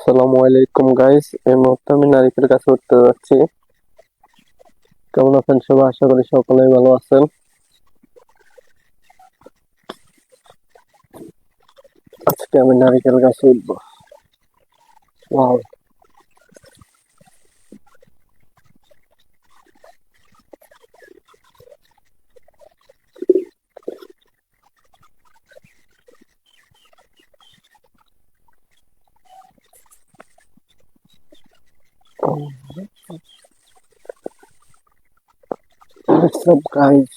আসসালামু আলাইকুম গাইস এই মুহূর্তে আমি নারিকেল গাছ উঠতে যাচ্ছি। কেমন আছেন সবাই? আশা করি সকলেই ভালো আছেন। আজকে আমি নারিকেল গাছে উঠবো। Wow What's up guys?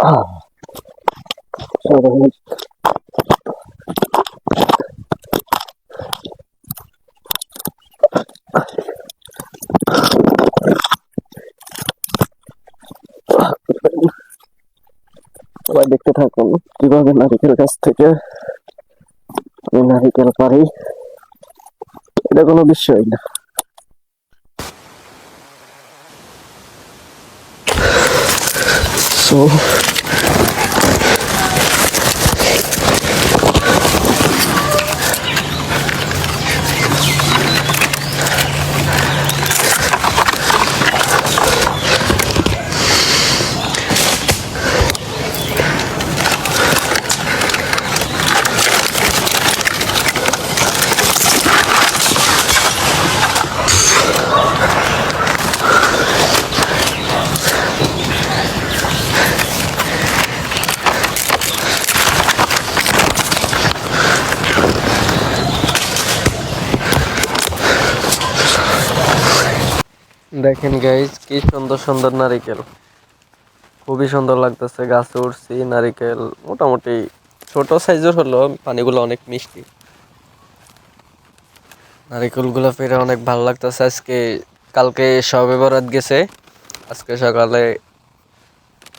Ah. Sorry. দেখতে থাকুন কীভাবে নারিকেল গাছ থেকে নারিকেল পারি এটা কোনো বিষয় না সো দেখেন গাইজ কি সুন্দর সুন্দর নারিকেল। খুবই সুন্দর লাগতেছে, গাছে উঠছি, নারিকেল মোটামুটি ছোট সাইজের হলো পানিগুলো অনেক মিষ্টি। নারিকেলগুলো পেরে অনেক ভালো লাগতেছে, আজকে কালকে সবে বরাত গেছে, আজকে সকালে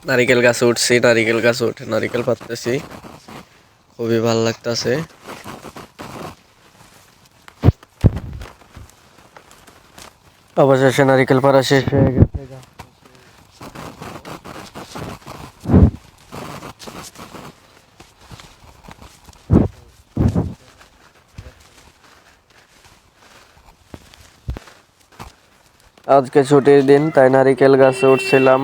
নারিকেল গাছে উঠছি, নারিকেল গাছে উঠে নারিকেল পাততেছি। খুবই ভালো লাগতেছে। অবশেষে নারিকেল পাড়া শেষ হয়ে গেছে। আজকে ছুটির দিন, তাই নারিকেল গাছে উঠছিলাম।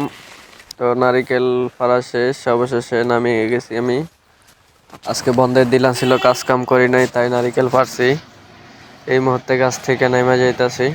তো নারিকেল পাড়া শেষ, অবশেষে নামিয়ে গেছি আমি। আজকে বন্ধের দিন ছিল কাজ কাম করি নাই, তাই নারিকেল পারছি এই মুহূর্তে গাছ থেকে নেমে যাইতাছি।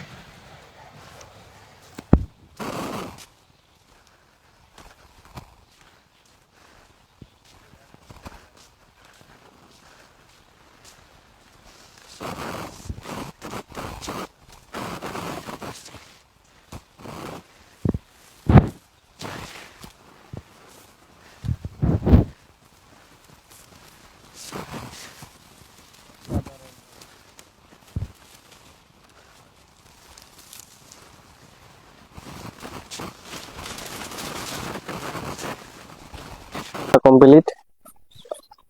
কমপ্লিট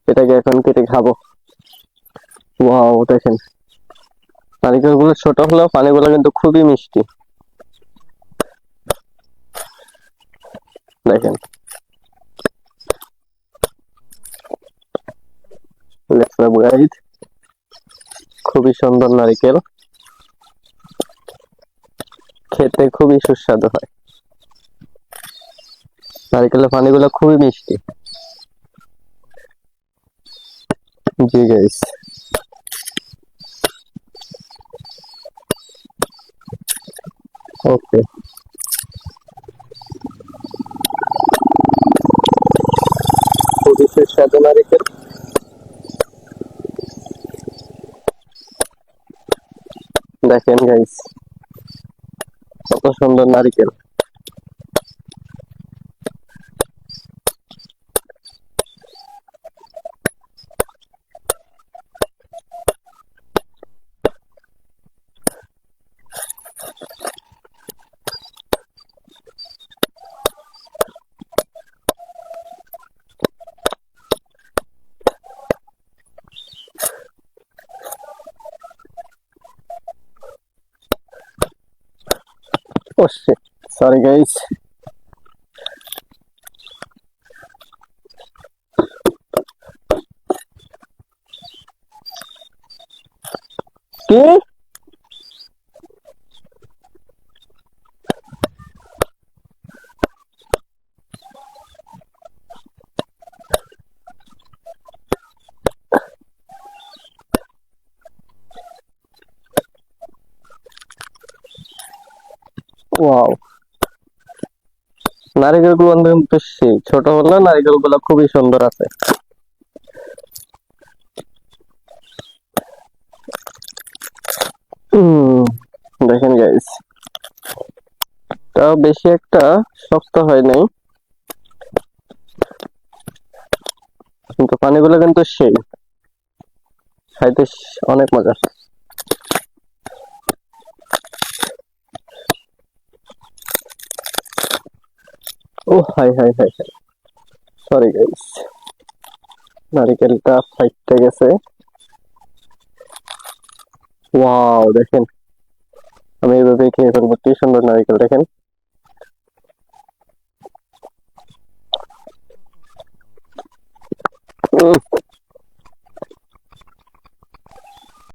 এটাকে এখন কেটে খাব। ওয়াও দেখেন নারিকেলগুলো ছোট হলেও পানিগুলো কিন্তু খুবই মিষ্টি। দেখেন। খুবই সুন্দর নারিকেল। খেতে খুবই সুস্বাদু হয়। নারিকেলের পানিগুলো খুবই মিষ্টি। জি গাইস ওকে খুবই সুস্বাদু নারিকেল দেখেন গাইস কত সুন্দর নারিকেল। Oh shit. Sorry guys. কি ওয়াও নারিকেলগুলো সেই। ছোট হলো নারিকেলগুলো খুবই সুন্দর আছে। দেখেন গাইস তাও বেশি একটা শক্ত হয় নাই। কিন্তু পানিগুলো কিন্তু সেই। খাইতে অনেক মজা। ও, hi hi hi hi. Sorry guys নারিকেলটা ফাইটতে গেছে। ওয়াও দেখেন। আমি এভাবে খেয়ে ফেলব। কি সুন্দর নারিকেল, দেখেন।